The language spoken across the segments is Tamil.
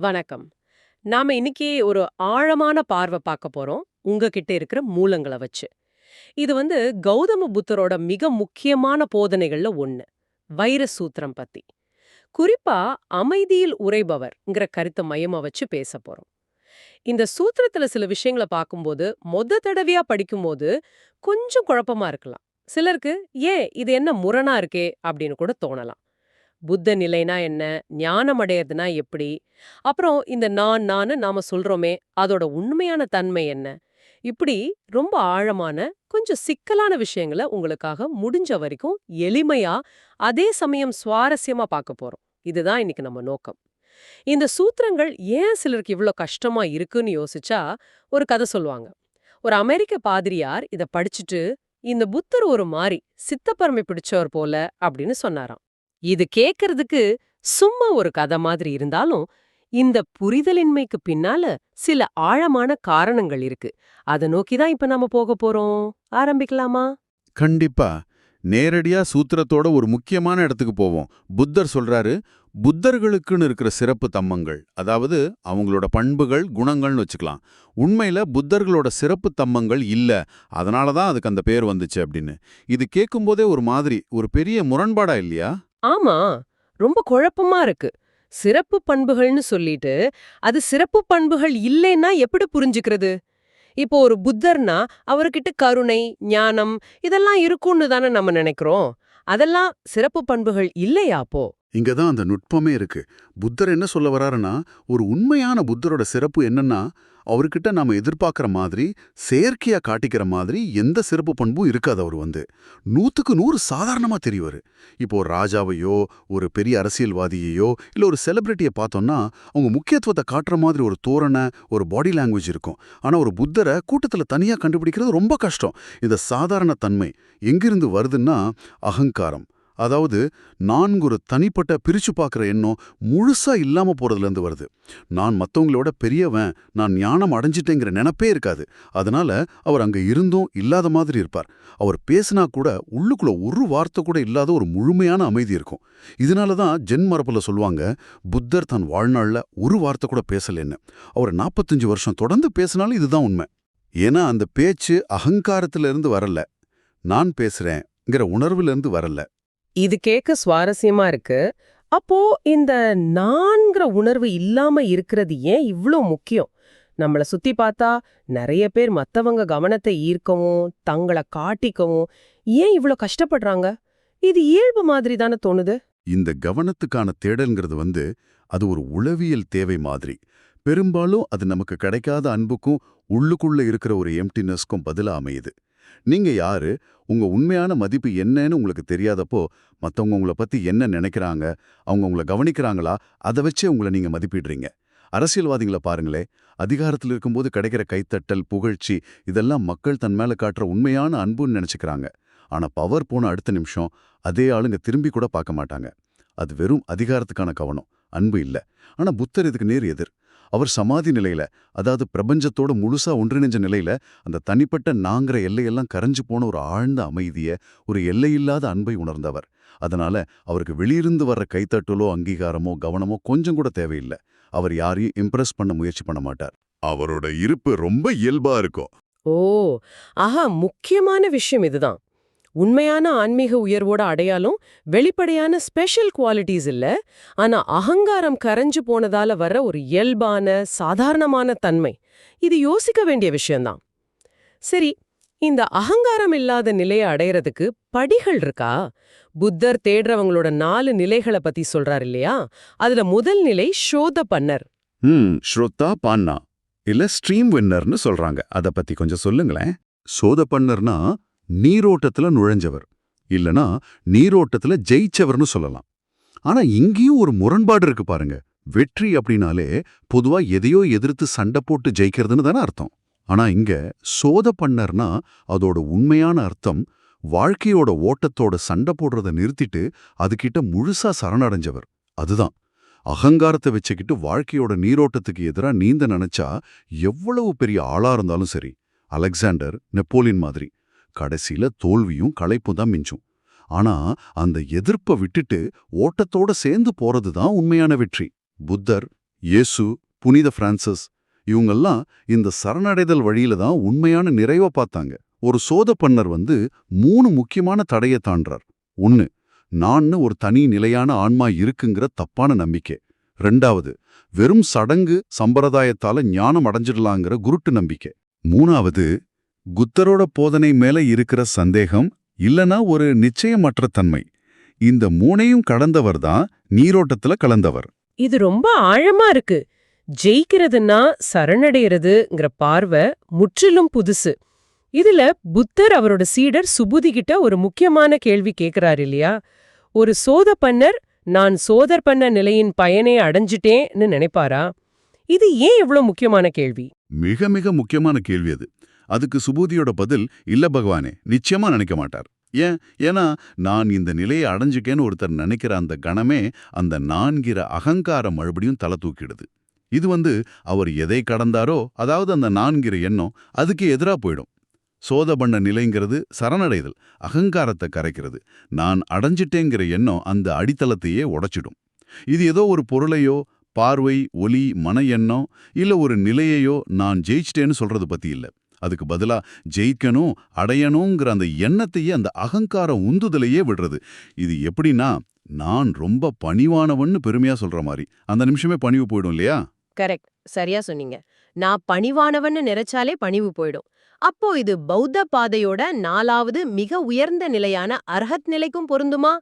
வணக்கம். நாம இன்னைக்கு ஒரு ஆழமான பார்வை பார்க்க போறோம் உங்ககிட்ட இருக்கிற மூலங்களை வச்சு. இது வந்து கௌதம புத்தரோட மிக முக்கியமான போதனைகள்ல ஒண்ணு வைர சூத்திரம் பத்தி. குறிப்பா அமைதியில் உரைபவர்ங்கிற கருத்தை மையமா வச்சு பேச போறோம். இந்த சூத்திரத்துல சில விஷயங்களை பார்க்கும்போது மொத தடவையா படிக்கும்போது கொஞ்சம் குழப்பமா இருக்கலாம். சிலருக்கு ஏன் இது என்ன முரணா இருக்கே? அப்படின்னு கூட தோணலாம். புத்த நிலைனா என்ன? ஞானம் அடையறதுனா எப்படி? அப்புறம் இந்த நான் நான் நாம சொல்றோமே அதோட உண்மையான தன்மை என்ன? இப்படி ரொம்ப ஆழமான கொஞ்சம் சிக்கலான விஷயங்களை உங்களுக்காக முடிஞ்ச வரைக்கும் எளிமையா அதே சமயம் சுவாரஸ்யமா பார்க்க போறோம். இதுதான் இன்னைக்கு நம்ம நோக்கம். இந்த சூத்திரங்கள் ஏன் சிலருக்கு இவ்ளோ கஷ்டமா இருக்குன்னு யோசிச்சா ஒரு கதை சொல்லுவாங்க. ஒரு அமெரிக்க பாதிரியார் இத படிச்சுட்டு இந்த புத்தர் ஒரு மாறி சித்தப்பரமை பிடிச்சவர் போல அப்படின்னு சொன்னாராம். இது கேக்கறதுக்கு சும்மா ஒரு கதை மாதிரி இருந்தாலும் இந்த புரிதலின்மைக்கு பின்னால சில ஆழமான காரணங்கள் இருக்கு. அத நோக்கி தான் இப்ப நாம போக போறோம். ஆரம்பிக்கலாமா? கண்டிப்பா. நேரடியா சூத்திரத்தோட ஒரு முக்கியமான இடத்துக்கு போவோம். புத்தர் சொல்றாரு புத்தர்களுக்குன்னு இருக்கிற சிறப்பு தம்மங்கள் அதாவது அவங்களோட பண்புகள் குணங்கள்னு வச்சுக்கலாம். உண்மையில புத்தர்களோட சிறப்பு தம்மங்கள் இல்ல அதனால தான் அதுக்கு அந்த பேர் வந்துச்சு அப்படின்னு. இது கேட்கும்போதே ஒரு மாதிரி ஒரு பெரிய முரண்பாடா இல்லையா? ஆமா ரொம்ப குழப்பமா இருக்கு. சிறப்பு பண்புகள்னு சொல்லிட்டு அது சிறப்பு பண்புகள் இல்லைன்னா எப்படி புரிஞ்சுக்கிறது? இப்போ ஒரு புத்தர்னா அவர்கிட்ட கருணை ஞானம் இதெல்லாம் இருக்கும்னு தானே நம்ம நினைக்கிறோம். அதெல்லாம் சிறப்பு பண்புகள் இல்லையா அப்போ? இங்க தான் அந்த நுட்பமே இருக்கு. புத்தர் என்ன சொல்ல வராருன்னா ஒரு உண்மையான புத்தரோட சிறப்பு என்னன்னா அவர்கிட்ட நாம எதிர்பார்க்கிற மாதிரி செயற்கையா காட்டிக்கிற மாதிரி எந்த சிறப்பு பண்பும் இருக்காது அவர் வந்து. நூத்துக்கு நூறு சாதாரணமா தெரியவர் இப்போ ராஜாவையோ ஒரு பெரிய அரசியல்வாதியையோ இல்ல ஒரு செலிபிரிட்டியை பார்த்தோம்னா அவங்க முக்கியத்துவத்தை காட்டுற மாதிரி ஒரு தோரணை ஒரு பாடி லாங்குவேஜ் இருக்கும். ஆனா ஒரு புத்தரை கூட்டத்துல தனியா கண்டுபிடிக்கிறது ரொம்ப கஷ்டம். இந்த சாதாரண தன்மை எங்கிருந்து வருதுன்னா அகங்காரம். அதாவது நான்கு ஒரு தனிப்பட்ட பிரிச்சு பார்க்குற எண்ணம் முழுசா இல்லாம போறதுலேருந்து வருது. நான் மத்தவங்களோட பெரியவன் நான் ஞானம் அடைஞ்சிட்டேங்கிற நினப்பே இருக்காது. அதனால அவர் அங்க இருந்தும் இல்லாத மாதிரி இருப்பார். அவர் பேசினா கூட உள்ளுக்குள்ள ஒரு வார்த்தை கூட இல்லாத ஒரு முழுமையான அமைதி இருக்கும். இதனால தான் ஜென் மரப்புல சொல்லுவாங்க புத்தர் தன் வாழ்நாள்ல ஒரு வார்த்தை கூட பேசலைன்னு. அவர் நாற்பத்தஞ்சு வருஷம் தொடர்ந்து பேசினாலும் இதுதான் உண்மை. ஏன்னா அந்த பேச்சு அகங்காரத்துல இருந்து வரல. நான் பேசுறேங்கிற உணர்வுல இருந்து வரல. இது கேட்க சுவாரஸ்யமா இருக்கு. அப்போ இந்த நான்கிற உணர்வு இல்லாம இருக்கிறது ஏன் இவ்ளோ முக்கியம்? நம்மள சுத்தி பார்த்தா நிறைய பேர் மத்தவங்க கவனத்தை ஈர்க்கவும் தங்களை காட்டிக்கவும் ஏன் இவ்ளோ கஷ்டப்படுறாங்க? இது இயல்பு மாதிரி தானே தோணுது. இந்த கவனத்துக்கான தேடல்ங்கிறது வந்து அது ஒரு உளவியல் தேவை மாதிரி. பெரும்பாலும் அது நமக்கு கிடைக்காத அன்புக்கும் உள்ளுக்குள்ள இருக்கிற ஒரு எம்டினஸ்க்கும் பதிலா அமையுது. நீங்க யாரு? உங்க உண்மையான மதிப்பு என்னன்னு உங்களுக்கு தெரியாதப்போ மத்தவங்க உங்களை பத்தி என்ன நினைக்கிறாங்க? அவங்க உங்களை கவனிக்கிறாங்களா? அதை வச்சே உங்களை நீங்க மதிப்பிடுறீங்க. அரசியல்வாதிகளை பாருங்களே அதிகாரத்தில் இருக்கும்போது கிடைக்கிற கைத்தட்டல் புகழ்ச்சி இதெல்லாம் மக்கள் தன் மேல காட்டுற உண்மையான அன்புன்னு நினைச்சுக்கிறாங்க. ஆனா பவர் போன அடுத்த நிமிஷம் அதே ஆளுங்க திரும்பி கூட பார்க்க மாட்டாங்க. அது வெறும் அதிகாரத்துக்கான கவனம் அன்பு இல்ல. ஆனா புத்தர் இதுக்கு நேர் எதிர். அவர் சமாதி நிலையில அதாவது பிரபஞ்சத்தோட முழுசா ஒன்றிணைஞ்ச நிலையில அந்த தனிப்பட்ட நாங்கிற எல்லையெல்லாம் கரைஞ்சு போன ஒரு ஆழ்ந்த அமைதிய ஒரு எல்லையில்லாத அன்பை உணர்ந்தவர். அதனால அவருக்கு வெளியிருந்து வர்ற கைத்தட்டலோ அங்கீகாரமோ கவனமோ கொஞ்சம் கூட தேவையில்லை. அவர் யாரையும் இம்ப்ரெஸ் பண்ண முயற்சி பண்ண மாட்டார். அவரோட இருப்பு ரொம்ப இயல்பா இருக்கும். ஓ ஆஹா முக்கியமான விஷயம் இதுதான். உண்மையான ஆன்மீக உயர்வோட அடையாளம் வெளிப்படையான ஸ்பெஷல் குவாலிட்டிஸ் இல்ல. ஆனா அகங்காரம் கரைஞ்சு போனதால வர ஒரு இயல்பான சாதாரணமான தன்மை. இது யோசிக்க வேண்டிய விஷயம்தான். சரி இந்த அகங்காரம் இல்லாத நிலையை அடையறதுக்கு படிகள் இருக்கா? புத்தர் தேடுறவங்களோட நாலு நிலைகளை பத்தி சொல்றாரு இல்லையா? அதுல முதல் நிலை ஷோத பன்னர் ம் ஸ்ரோத்தா பான்னா. இல்ல ஸ்ட்ரீம் வின்னர்னு சொல்றாங்க. அத பத்தி கொஞ்சம் சொல்லுங்களேன். சோத பண்ணர்னா நீரோட்டத்துல நுழைஞ்சவர். இல்லனா நீரோட்டத்துல ஜெயிச்சவர்னு சொல்லலாம். ஆனா இங்கேயும் ஒரு முரண்பாடு இருக்கு பாருங்க. வெற்றி அப்படின்னாலே பொதுவா எதையோ எதிர்த்து சண்டை போட்டு ஜெயிக்கிறதுன்னு தானே அர்த்தம். ஆனா இங்க சோத பண்ணர்னா அதோட உண்மையான அர்த்தம் வாழ்க்கையோட ஓட்டத்தோட சண்டை போடுறத நிறுத்திட்டு அதுகிட்ட முழுசா சரணடைஞ்சவர். அதுதான். அகங்காரத்தை வச்சுக்கிட்டு வாழ்க்கையோட நீரோட்டத்துக்கு எதிரா நீந்த நினைச்சா எவ்வளவு பெரிய ஆளா இருந்தாலும் சரி. அலெக்சாண்டர் நெப்போலியன் மாதிரி. கடைசியில தோல்வியும் களைப்பும் தான் மிஞ்சும். ஆனா அந்த எதிர்ப்பை விட்டுட்டு ஓட்டத்தோட சேர்ந்து போறது தான் உண்மையான வெற்றி. புத்தர் இயேசு புனித பிரான்சிஸ் இவங்கெல்லாம் இந்த சரணடைதல் வழியில தான் உண்மையான நிறைவை பார்த்தாங்க. ஒரு சோத பண்ணர் வந்து மூணு முக்கியமான தடையை தாண்டார். ஒன்னு நான்னு ஒரு தனி நிலையான ஆன்மா இருக்குங்கிற தப்பான நம்பிக்கை. ரெண்டாவது வெறும் சடங்கு சம்பிரதாயத்தால ஞானம் அடைஞ்சிடலாங்கிற குருட்டு நம்பிக்கை. மூணாவது குத்தரோட போதனை மேல இருக்கிற சந்தேகம் இல்லனா ஒரு நிச்சயமற்ற தன்மை. இந்த மூணையும் கடந்தவர் தான் நீரோட்டத்துல கலந்தவர். இது ரொம்ப ஆழமா இருக்கு. ஜெயிக்கிறதுன்னா சரணடைகிறதுங்கிற பார்வை முற்றிலும் புதுசு. இதுல புத்தர் அவரோட சீடர் சுபுதி கிட்ட ஒரு முக்கியமான கேள்வி கேக்குறாரு இல்லையா? ஒரு சோத பண்ணர் நான் சோதர் பண்ண நிலையின் பயனை அடைஞ்சிட்டேன்னு நினைப்பாரா? இது ஏன் இவ்ளோ முக்கியமான கேள்வி? மிக மிக முக்கியமான கேள்வி அது. அதுக்கு சுபூதியோட பதில் இல்ல பகவானே நிச்சயமா நினைக்க மாட்டார். ஏன்? ஏன்னா நான் இந்த நிலையை அடைஞ்சுக்கேன்னு ஒருத்தர் நினைக்கிற அந்த கணமே அந்த நான்கிற அகங்காரம் மறுபடியும் தலை தூக்கிடுது. இது வந்து அவர் எதை கடந்தாரோ அதாவது அந்த நான்கிற எண்ணம் அதுக்கு எதிரா போயிடும். சோத பண்ண நிலைங்கிறது சரணடைதல் அகங்காரத்தை கரைக்கிறது. நான் அடைஞ்சிட்டேங்கிற எண்ணம் அந்த அடித்தளத்தையே உடைச்சிடும். இது ஏதோ ஒரு பொருளையோ பார்வை ஒலி மன எண்ணம் இல்ல ஒரு நிலையையோ நான் ஜெயிச்சிட்டேன்னு சொல்றது பத்தி இல்ல. அதுக்கு பதிலா ஜெயிக்கணும் அடையணுங்கிற அந்த எண்ணத்தையே அந்த அகங்கார உந்துதலையே விடுறது. இது எப்படின்னா நான் ரொம்ப பணிவானவன்னு பெருமையா சொல்ற மாதிரி. அந்த நிமிஷமே பணிவு போயிடும் இல்லையா? கரெக்ட். சரியா சொன்னீங்க. நான் பணிவானவன்னு நினைச்சாலே பணிவு போயிடும். அப்போ இது பௌத்த பாதையோட நாலாவது மிக உயர்ந்த நிலையான அர்ஹத் நிலைக்கும் பொருந்துமா?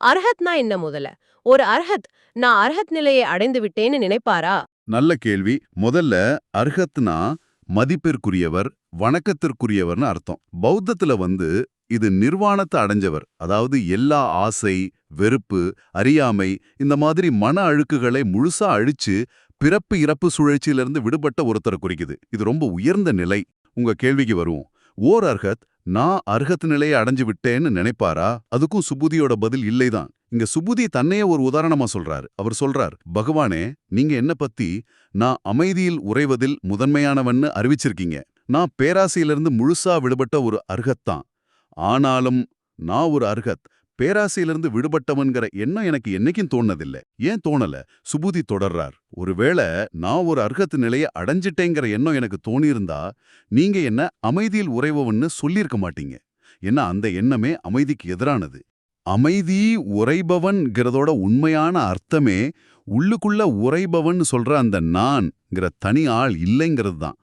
அர்ஹத்னா என்ன முதல்ல? ஒரு அர்ஹத் நான் அர்ஹத் நிலையை அடைந்து விட்டேன்னு நினைப்பாரா? நல்ல கேள்வி. முதல்ல அர்ஹத்னா மதிப்பிற்குரியவர் வணக்கத்திற்குரியவர்னு அர்த்தம். பௌத்தத்துல வந்து இது நிர்வாணத்தை அடைஞ்சவர் அதாவது எல்லா ஆசை வெறுப்பு அறியாமை இந்த மாதிரி மன அழுக்குகளை முழுசா அழிச்சு பிறப்பு இறப்பு சுழற்சியிலிருந்து விடுபட்ட ஒருத்தரை குறிக்குது. இது ரொம்ப உயர்ந்த நிலை. உங்க கேள்விக்கு வருவோம். ஓர் அர்ஹத் நான் அர்ஹத் நிலையை அடைஞ்சு விட்டேன்னு நினைப்பாரா? அதுக்கும் சுபுதியோட பதில் இல்லைதான். இங்க சுபுதி தன்னையே ஒரு உதாரணமா சொல்றாரு. அவர் சொல்றார் பகவானே நீங்க என்ன பத்தி நான் அமைதியில் உறைவதில் முதன்மையானவன்னு அறிவிச்சிருக்கீங்க. நான் பேராசையிலிருந்து முழுசா விடுபட்ட ஒரு அர்ஹத்தான் ஆனாலும் நான் ஒரு அர்ஹத் பேராசையிலிருந்து விடுபட்டவன்கிற எண்ணம் எனக்கு என்னைக்கும் தோணதில்லை ஏன் தோணல? சுபுதி தொடர்றார் ஒருவேளை நான் ஒரு அர்ஹத்து நிலையை அடைஞ்சிட்டேங்கிற எண்ணம் எனக்கு தோணியிருந்தா நீங்க என்ன அமைதியில் உறைவவன்னு சொல்லியிருக்க மாட்டீங்க. ஏன்னா அந்த எண்ணமே அமைதிக்கு எதிரானது? அமைதி உறைபவன்கிறதோட உண்மையான அர்த்தமே உள்ளுக்குள்ள உறைபவன் சொல்ற அந்த நான்ங்கிற தனி ஆள் இல்லைங்கிறது தான்.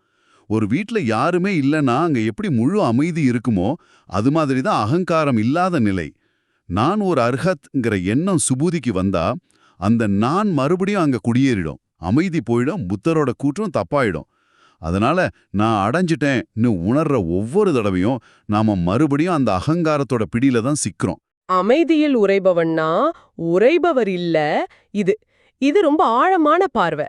ஒரு வீட்ல யாருமே இல்லைன்னா அங்க எப்படி முழு அமைதி இருக்குமோ அது மாதிரி தான் அகங்காரம் இல்லாத நிலை. நான் ஒரு அர்ஹத்ங்கிற எண்ணம் சுபூதிக்கு வந்தா அந்த நான் மறுபடியும் அங்க குடியேறிடும். அமைதி போயிடும் புத்தரோட கூற்றம் தப்பாயிடும். அதனால நான் அடைஞ்சிட்டேன்னு உணர்ற ஒவ்வொரு தடவையும் நாம மறுபடியும் அந்த அகங்காரத்தோட பிடியில தான் சிக்கிறோம். அமைதியில் உறைபவன்னா உறைபவர் இல்ல இது. இது ரொம்ப ஆழமான பார்வை.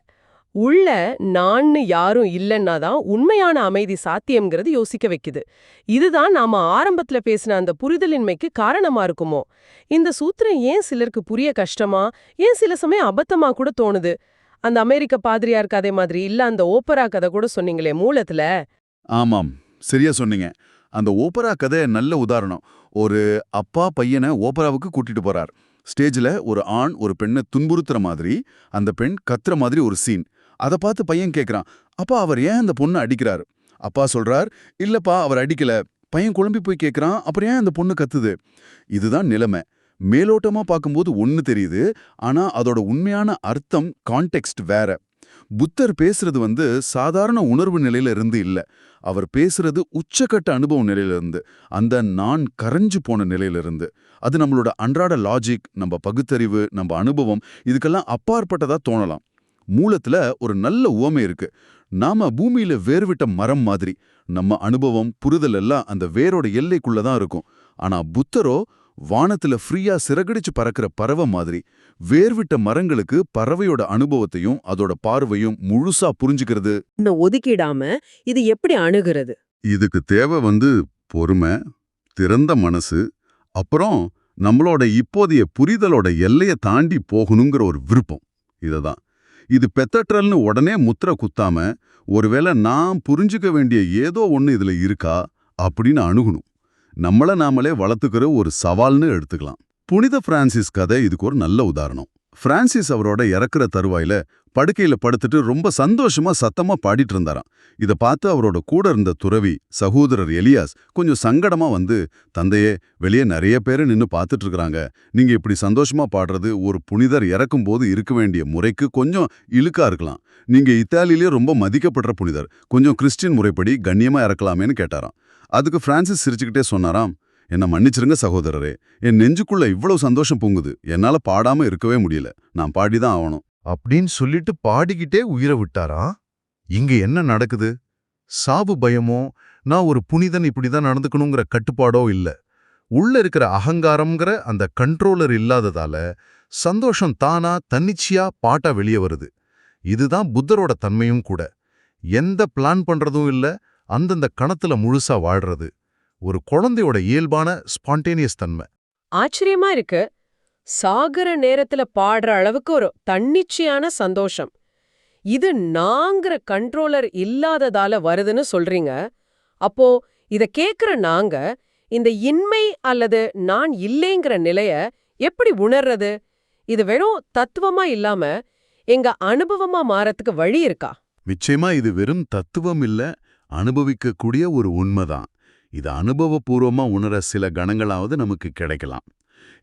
உள்ள நான்னு யாரும் இல்லைன்னா தான் உண்மையான அமைதி சாத்தியம்ங்கிறது யோசிக்க வைக்குது. இதுதான் நாம ஆரம்பத்துல பேசின அந்த புரிதலின்மைக்கு காரணமா இருக்குமோ? இந்த சூத்திரம் ஏன் சிலருக்கு புரிய கஷ்டமா? ஏன் சில சமயம் அபத்தமா கூட தோணுது? அந்த அமெரிக்க பாதிரியார் கதை மாதிரி இல்ல அந்த ஓப்பரா கதை கூட சொன்னீங்களே மூலத்துல? ஆமாம். சரியா சொன்னீங்க. அந்த ஓப்பரா கதை நல்ல உதாரணம். ஒரு அப்பா பையனை ஓப்பராவுக்கு கூட்டிட்டு போறார். ஸ்டேஜ்ல ஒரு ஆண் ஒரு பெண்ணை துன்புறுத்துற மாதிரி அந்த பெண் கத்துற மாதிரி ஒரு சீன் அதை பார்த்து பையன் கேக்குறான் அப்பா அவர் ஏன் அந்த பொண்ணை அடிக்கிறார்? அப்பா சொல்றார் இல்லப்பா அவர் அடிக்கல. பையன் குழம்பி போய் கேட்குறான் அப்புறம் ஏன் அந்த பொண்ணு கத்துது? இதுதான் நிலைமை. மேலோட்டமா பார்க்கும்போது ஒன்னு தெரியுது ஆனா அதோட உண்மையான அர்த்தம் கான்டெக்ஸ்ட் வேற. புத்தர் பேசுறது வந்து சாதாரண உணர்வு நிலையில இருந்து இல்ல. அவர் பேசுறது உச்சக்கட்ட அனுபவ நிலையில இருந்து அந்த நான் கரைஞ்சு போன நிலையில இருந்து. அது நம்மளோட அன்றாட லாஜிக் நம்ம பகுத்தறிவு நம்ம அனுபவம் இதுக்கெல்லாம் அப்பாற்பட்டதா தோணலாம். மூலத்துல ஒரு நல்ல உவமை இருக்கு. நாம பூமியில வேர்விட்ட மரம் மாதிரி நம்ம அனுபவம் புரிதல் எல்லாம் அந்த வேரோட எல்லைக்குள்ள தான் இருக்கும். ஆனா புத்தரோ வானத்துல ஃப்ரீயா சிறகடிச்சு பறக்கிற பறவை மாதிரி வேர்விட்ட மரங்களுக்கு பறவையோட அனுபவத்தையும் அதோட பார்வையும் முழுசா புரிஞ்சுக்கிறது. ஒதுக்கிடாம இது எப்படி அணுகிறது? இதுக்கு தேவை வந்து பொறுமை திறந்த மனசு அப்புறம் நம்மளோட இப்போதைய புரிதலோட எல்லையை தாண்டி போகணுங்கிற ஒரு விருப்பம். இததான். இது பெத்தற்றல்னு உடனே முத்திர குத்தாம ஒருவேளை நான் புரிஞ்சுக்க வேண்டிய ஏதோ ஒண்ணு இதுல இருக்கா அப்படின்னு அணுகணும். நம்மள நாமளே வளர்த்துக்கிற ஒரு சவால்னு எடுத்துக்கலாம். புனித பிரான்சிஸ் கதை இதுக்கு ஒரு நல்ல உதாரணம். பிரான்சிஸ் அவரோட இறக்குற தருவாயில படுக்கையில படுத்துட்டு ரொம்ப சந்தோஷமா சத்தமா பாடிட்டு இருந்தாராம். இத பார்த்து அவரோட கூட இருந்த துறவி சகோதரர் எலியாஸ் கொஞ்சம் சங்கடமா வந்து தந்தையே வெளியே நிறைய பேர் நின்னு பார்த்துட்டு இருக்காங்க நீங்க இப்படி சந்தோஷமா பாடுறது ஒரு புனிதர் இறக்கும் போது இருக்க வேண்டிய முறைக்கு கொஞ்சம் இழுக்கா இருக்கலாம். நீங்க இத்தாலியிலே ரொம்ப மதிக்கப்படுற புனிதர். கொஞ்சம் கிறிஸ்டின் முறைப்படி கண்ணியமா இறக்கலாமேன்னு கேட்டாராம். அதுக்கு பிரான்சிஸ் சிரிச்சுக்கிட்டே சொன்னாராம் என்ன மன்னிச்சிருங்க சகோதரரே என் நெஞ்சுக்குள்ள இவ்வளவு சந்தோஷம் பொங்குது என்னால பாடாம இருக்கவே முடியல நான் பாடிதான் ஆகணும் அப்படின்னு சொல்லிட்டு பாடிக்கிட்டே உயிரை விட்டாரா? இங்க என்ன நடக்குது? சாவு பயமோ? நான் ஒரு புனிதன் இப்படிதான் நடந்துக்கணுங்கிற கட்டுப்பாடோ இல்ல. உள்ள இருக்கிற அகங்காரம்ங்கிற அந்த கண்ட்ரோலர் இல்லாததால சந்தோஷம் தானா தன்னிச்சையா பாட்டா வெளியே வருது. இதுதான் புத்தரோட தன்மையும் கூட. எந்த பிளான் பண்றதும் இல்ல அந்தந்த கணத்துல முழுசா வாழ்றது ஒரு குழந்தையோட இயல்பான ஸ்பான்டேனியஸ் தன்மை. ஆச்சரியமா இருக்கு. சாகர நேரத்துல பாடுற அளவுக்கு ஒரு தன்னிச்சையான சந்தோஷம். இது நாங்கிற கண்ட்ரோலர் இல்லாததால வருதுன்னு சொல்றீங்க. அப்போ இத கேக்குற நாங்க இந்த இன்மை அல்லது நான் இல்லைங்கிற நிலைய எப்படி உணர்றது? இது வெறும் தத்துவமா இல்லாம எங்க அனுபவமா மாறத்துக்கு வழி இருக்கா? நிச்சயமா இது வெறும் தத்துவம் இல்ல அனுபவிக்கக்கூடிய ஒரு உண்மைதான். இது அனுபவபூர்வமா உணர சில கணங்களாவது நமக்கு கிடைக்கலாம்.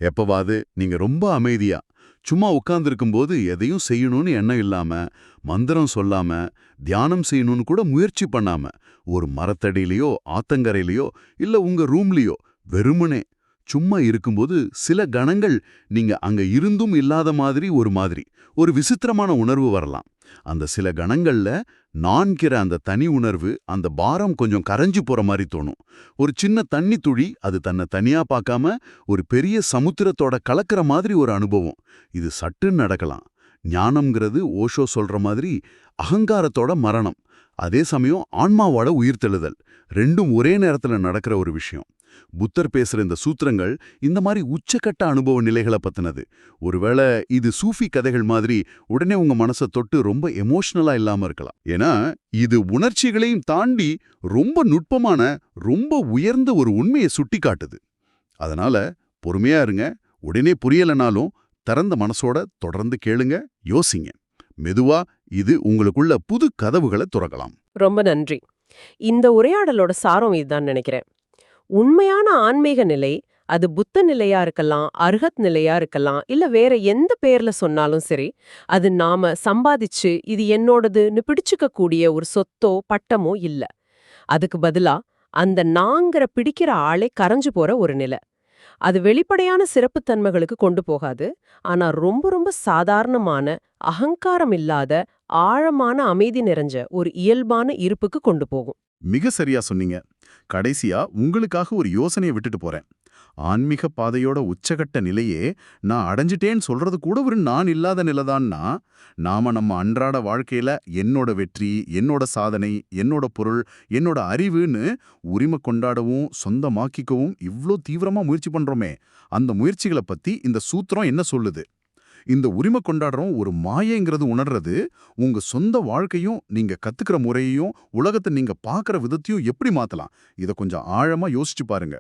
எப்பவாது நீங்க ரொம்ப அமைதியா சும்மா உட்கார்ந்திருக்கும்போது எதையும் செய்யணும்னு எண்ணம் இல்லாம மந்திரம் சொல்லாம தியானம் செய்யணும்னு கூட முயற்சி பண்ணாம ஒரு மரத்தடியிலையோ ஆத்தங்கரையிலையோ இல்ல உங்க ரூம்லயோ வெறுமனே சும்மா இருக்கும்போது சில கணங்கள் நீங்க அங்க இருந்தும் இல்லாத மாதிரி ஒரு மாதிரி ஒரு விசித்திரமான உணர்வு வரலாம். அந்த சில கணங்கள்ல நான்கிற அந்த தனி உணர்வு அந்த பாரம் கொஞ்சம் கரைஞ்சு போற மாதிரி தோணும். ஒரு சின்ன தண்ணி துளி அது தன்னை தனியா பார்க்காம ஒரு பெரிய சமுத்திரத்தோட கலக்கிற மாதிரி ஒரு அனுபவம். இது சட்டுன்னு நடக்கலாம். ஞானம்ங்கிறது ஓஷோ சொல்ற மாதிரி அகங்காரத்தோட மரணம். அதே சமயம் ஆன்மாவோட உயிர்த்தெழுதல். ரெண்டும் ஒரே நேரத்துல நடக்கிற ஒரு விஷயம். புத்தர் பேசுற இந்த சூத்திரங்கள் இந்த மாதிரி உச்சக்கட்ட அனுபவ நிலைகளை பத்தினது. ஒருவேளை இது சூஃபி கதைகள் மாதிரி உடனே உங்க மனசை தொட்டு ரொம்ப எமோஷனலா இல்லாம இருக்கலாம். ஏன்னா இது உணர்ச்சிகளையும் தாண்டி ரொம்ப நுட்பமான ரொம்ப உயர்ந்த ஒரு உண்மையை சுட்டி காட்டுது அதனால பொறுமையா இருங்க. உடனே புரியலனாலும் திறந்த மனசோட தொடர்ந்து கேளுங்க யோசிங்க. மெதுவா இது உங்களுக்குள்ள புது கதவுகளை துறக்கலாம். ரொம்ப நன்றி. இந்த உரையாடலோட சாரம் இதுதான் நினைக்கிறேன். உண்மையான ஆன்மீக நிலை அது புத்த நிலையா இருக்கலாம் அருகத் நிலையா இருக்கலாம் இல்ல வேற எந்த பேர்ல சொன்னாலும் சரி அது நாம சம்பாதிச்சு இது என்னோடதுன்னு பிடிச்சுக்க கூடிய ஒரு சொத்தோ பட்டமோ இல்ல. அதுக்கு பதிலா அந்த நாங்கிற பிடிக்கிற ஆளே கரைஞ்சு போற ஒரு நிலை. அது வெளிப்படையான சிறப்புத்தன்மைகளுக்கு கொண்டு போகாது ஆனா ரொம்ப ரொம்ப சாதாரணமான அகங்காரம் இல்லாத ஆழமான அமைதி நிறைஞ்ச ஒரு இயல்பான இருப்புக்கு கொண்டு போகும். மிக சரியா சொன்னீங்க. கடைசியா உங்களுக்காக ஒரு யோசனையை விட்டுட்டு போறேன். ஆன்மீக பாதையோட உச்சகட்ட நிலையே நான் அடைஞ்சிட்டேன்னு சொல்றது கூட ஒரு நான் இல்லாத நிலைதான்னா நாம நம்ம அன்றாட வாழ்க்கையில என்னோட வெற்றி என்னோட சாதனை என்னோட பொருள் என்னோட அறிவுன்னு உரிமை கொண்டாடவும் சொந்தமாக்கிக்கவும் இவ்ளோ தீவிரமா முயற்சி பண்றோமே. அந்த முயற்சிகளை பத்தி இந்த சூத்திரம் என்ன சொல்லுது? இந்த உரிமை கொண்டாடுறோம் ஒரு மாயைங்கிறது உணர்றது உங்க சொந்த வாழ்க்கையும் நீங்க கத்துக்கிற முறையையும் உலகத்தை நீங்க பார்க்குற விதத்தையும் எப்படி மாத்தலாம்? இத கொஞ்சம் ஆழமா யோசிச்சு பாருங்க.